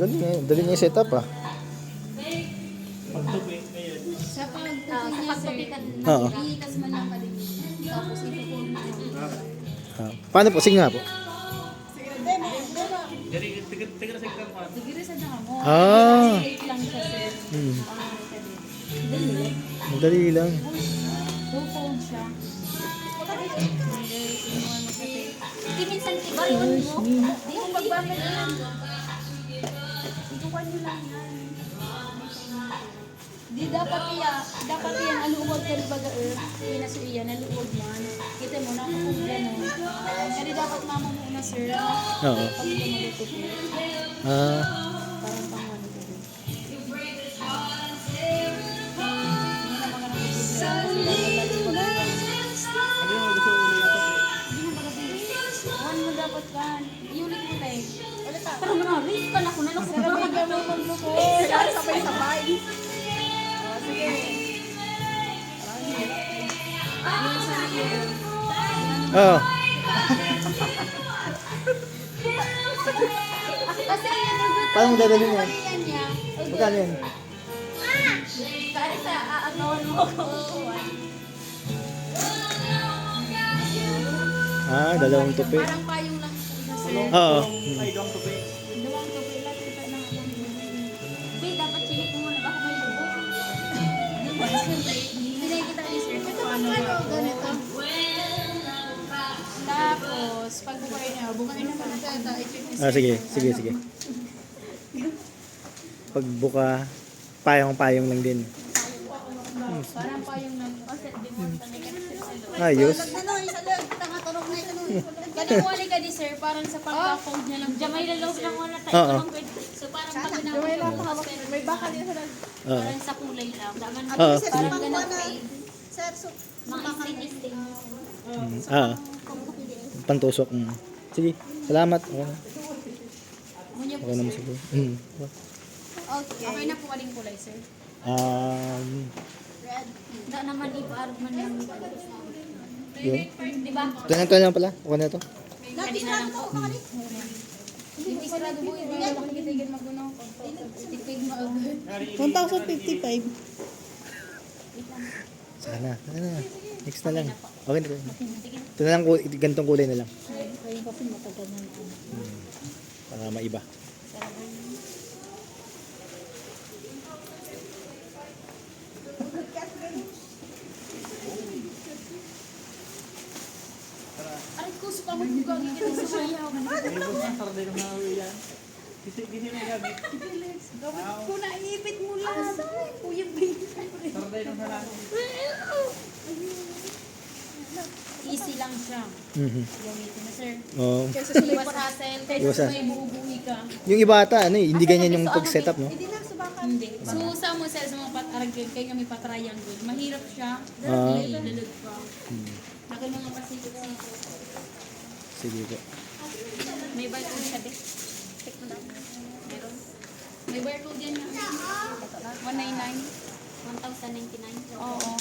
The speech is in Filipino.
Galing eh. Dali niya yung setup ah. Pagtupi, ngayon. Sa pagtupi sa niya, sir, Oo. iitas man lang. Tapos ipupuno mo. Ah. Paano po? Sige nga po. Ah. Lang. Hmm. Madali lang. Two-fold siya. Hindi minsan iba yun mo. Di mo magbabalik yan. Itukan nyo lang yan. Di dapat iya, dapat yan, aluwag ka baga er, ina sir iya, naluwag man. Kita mo, nakakubla no. Kaya dapat mama mo una sir, Oo. pag lumalito ko, Ah. Ano. ka mo magluko. Sabay-sabay. Oh, sige. Oo. Kasi yan yung good Paano dadali yan niya. Magkano yan? Kahit sa aagawan mo ako. Ah, dalawang tupi. Parang payong lang. Oo. Ay, doang tupi. Siyempre, hindi na kita ni sir kung ba. Ganito. Tapos, pag bukain niya, bukain na pala siya. I-check ni sir. Ah, sige. Sige, sige. Pagbuka, payong-payong lang din. Parang payong lang. Kasi, di mo Ayos. Ano, isa lang. Tangaturok na ito. Kalimuali ka di sir, parang sa pagka-fold niya lang. Diyan may lalaw lang wala tayo. Oo. So parang pag mo, May baka din sa Oo. parang sa kulay lang. Daman Oo. Parang ganun fade. mga sting-sting. Mm, Ah. Pantusok. Mm. Sige. Salamat. Okay na. Munyo po Okay naman sir. siguro. Mm. Okay. Okay na po aling kulay sir. Um, Hindi naman ipaarog man yung yun. Di ba? Ito na, ito na pala. Okay na ito. Pwede na lang po. Hindi sarado po yung mga makikitigan magunaw ko. Tipid mo agad. 1,055. Sana. Sana na. Next na lang. Okay na. Ito na lang, ganitong kulay na lang. Hmm. Para maiba. Ko, sa pamagbugang kita sa sayaw. Ibig sa sarday ng mga yan. Gisi, gisi na gamit. Kung naipit mo lang. Kuya baby. Sarday ng halang. Easy lang siya. Mhm. Gamitin na sir. Oo. Kaysa sa iwas hassle, kaysa Iwas may bubuhi ka. Yung iba ata, ano eh, hindi ganyan yung pag-setup, no? Hindi. So, sa mo sir, sa mga pataragin, kaya kami patriangle. Mahirap siya. Ah. Lalad pa. Nakil mga pasikot-sikot. Sige po. May barcode siya, be. Check mo lang. Meron. May barcode yan. 199. 1,099. Oo. Oh, oh.